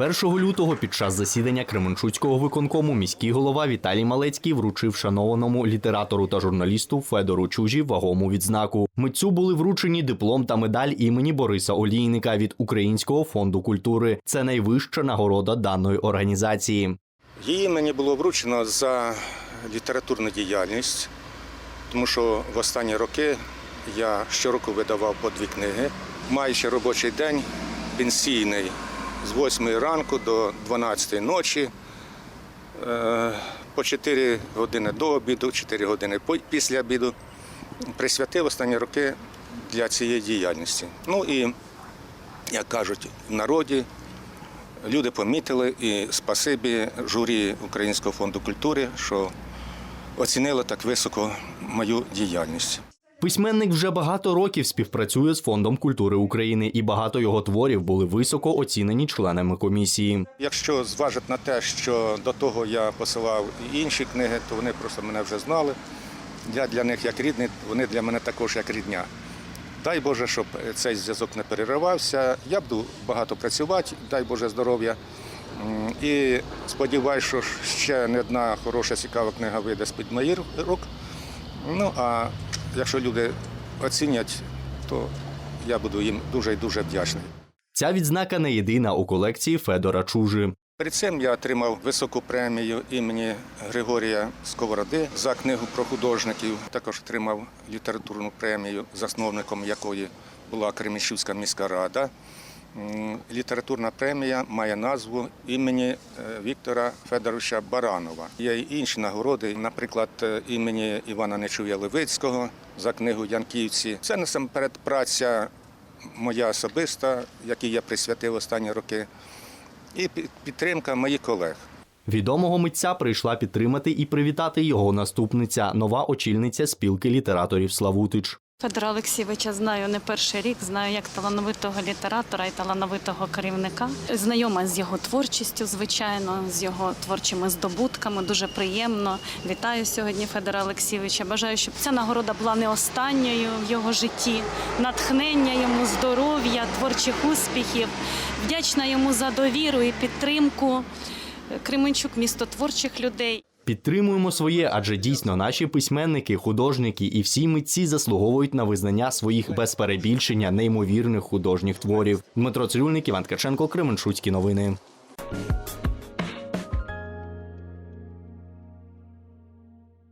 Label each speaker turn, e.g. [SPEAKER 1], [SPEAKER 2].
[SPEAKER 1] 1 лютого під час засідання Кременчуцького виконкому міський голова Віталій Малецький вручив шанованому літератору та журналісту Федору Чужі вагому відзнаку. Митцю були вручені диплом та медаль імені Бориса Олійника від Українського фонду культури. Це найвища нагорода даної організації.
[SPEAKER 2] Її мені було вручено за літературну діяльність, тому що в останні роки я щороку видавав по дві книги. Маючи робочий день пенсійний з 8 ранку до 12 ночі, е, по 4 години до обіду, 4 години після обіду, присвятив останні роки для цієї діяльності. Ну і, як кажуть в народі, Люди помітили і спасибі журі Українського фонду культури, що оцінили так високо мою діяльність.
[SPEAKER 1] Письменник вже багато років співпрацює з фондом культури України, і багато його творів були високо оцінені членами комісії.
[SPEAKER 2] Якщо зважити на те, що до того я посилав інші книги, то вони просто мене вже знали. Я для них як рідний, вони для мене також як рідня. Дай Боже, щоб цей зв'язок не переривався. Я буду багато працювати, дай Боже здоров'я. І сподіваюся, що ще не одна хороша, цікава книга вийде з-під моїх рук. Ну а якщо люди оцінять, то я буду їм дуже і дуже вдячний.
[SPEAKER 1] Ця відзнака не єдина у колекції Федора Чужи.
[SPEAKER 2] Перед цим я отримав високу премію імені Григорія Сковороди за книгу про художників. Також отримав літературну премію, засновником якої була Кремічівська міська рада. Літературна премія має назву імені е, Віктора Федоровича Баранова. Є й інші нагороди, наприклад, е, імені Івана Нечуя Левицького за книгу Янківці. Це насамперед праця моя особиста, якій я присвятив останні роки і підтримка моїх колег.
[SPEAKER 1] Відомого митця прийшла підтримати і привітати його наступниця, нова очільниця спілки літераторів Славутич.
[SPEAKER 3] Федора Олексійовича знаю не перший рік, знаю як талановитого літератора і талановитого керівника. Знайома з його творчістю, звичайно, з його творчими здобутками. Дуже приємно. Вітаю сьогодні Федора Олексійовича. Бажаю, щоб ця нагорода була не останньою в його житті. Натхнення йому, здоров'я, творчих успіхів. Вдячна йому за довіру і підтримку. Кременчук місто творчих людей.
[SPEAKER 1] Підтримуємо своє, адже дійсно наші письменники, художники і всі митці заслуговують на визнання своїх без перебільшення неймовірних художніх творів. Дмитро Цирюльник, Іван Ткаченко, Кременчуцькі новини.